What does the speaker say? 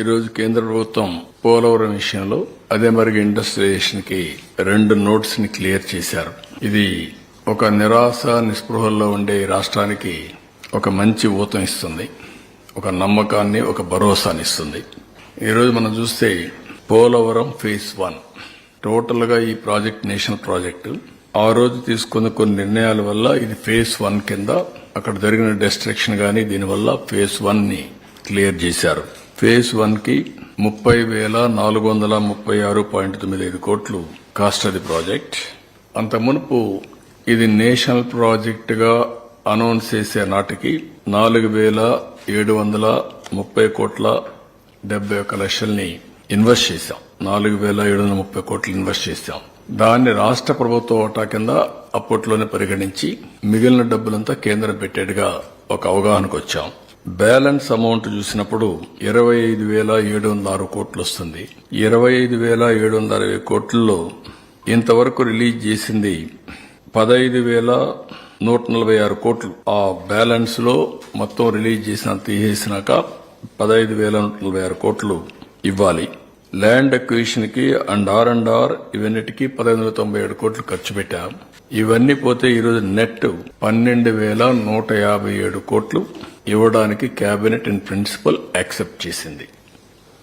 ఈరోజు కేంద్ర ప్రభుత్వం పోలవరం విషయంలో అదే మరి ఇండస్ట్రియలైజేషన్కి రెండు నోట్స్ని క్లియర్ చేశారు. ఇది ఒక నిరాశ నిస్పృహల్లో ఉండే రాష్ట్రానికి ఒక మంచి ఊతం ఇస్తుంది. ఒక నమ్మకాన్ని ఒక భరోసాని ఇస్తుంది. ఈరోజు మనం చూస్తే పోలవరం ఫేజ్ వన్. టోటల్గా ఈ ప్రాజెక్ట్ నేషనల్ ప్రాజెక్టు ఆ రోజు తీసుకున్న కొన్ని నిర్ణయాల వల్ల ఇది ఫేజ్ వన్ కింద అక్కడ జరిగిన డిస్ట్రక్షన్ కానీ దీనివల్ల ఫేజ్ వన్ని క్లియర్ చేశారు. ఫేజ్ వన్కి ముప్పై వేల నాలుగు వందల ముప్పై ఆరు పాయింట్ తొమ్మిది ఐదు కోట్లు కాస్ట్ అది ప్రాజెక్ట్. అంత మునుపు ఇది నేషనల్ ప్రాజెక్టుగా అనౌన్స్ చేసే నాటికి నాలుగు వేల ఏడు వందల ముప్పై కోట్ల డెబ్బై ఒక్క లక్షల్ని ఇన్వెస్ట్ చేశాం. నాలుగు వేల ఏడు వందల ముప్పై కోట్లు ఇన్వెస్ట్ చేశాం. దాన్ని రాష్ట్ర ప్రభుత్వ ఓటా కింద అప్పట్లోనే పరిగణించి మిగిలిన డబ్బులంతా కేంద్రం పెట్టేట్టుగా ఒక అవగాహనకు వచ్చాం బ్యాలెన్స్ అమౌంట్ చూసినప్పుడు ఇరవై ఐదు వేల ఏడు వందల ఆరు కోట్లు వస్తుంది ఇరవై ఐదు వేల ఏడు వందల అరవై కోట్లలో ఇంతవరకు రిలీజ్ చేసింది పదహైదు వేల నూట నలభై ఆరు కోట్లు. ఆ బ్యాలెన్స్లో మొత్తం రిలీజ్ చేసిన తీసేసినాక పదహైదు వేల నూట నలభై ఆరు కోట్లు ఇవ్వాలి. ల్యాండ్ అక్విజిషన్కి అండ్ ఆర్ అండ్ ఆర్ ఇవన్నిటికి పదహైదు వందల తొంభై ఏడు కోట్లు ఖర్చు పెట్టాం. ఇవన్నీ పోతే ఈరోజు నెట్ పన్నెండు వేల నూట యాభై ఏడు కోట్లు. ఇవ్వడానికి కేబినెట్ ఇన్ ప్రిన్సిపల్ యాక్సెప్ట్ చేసింది.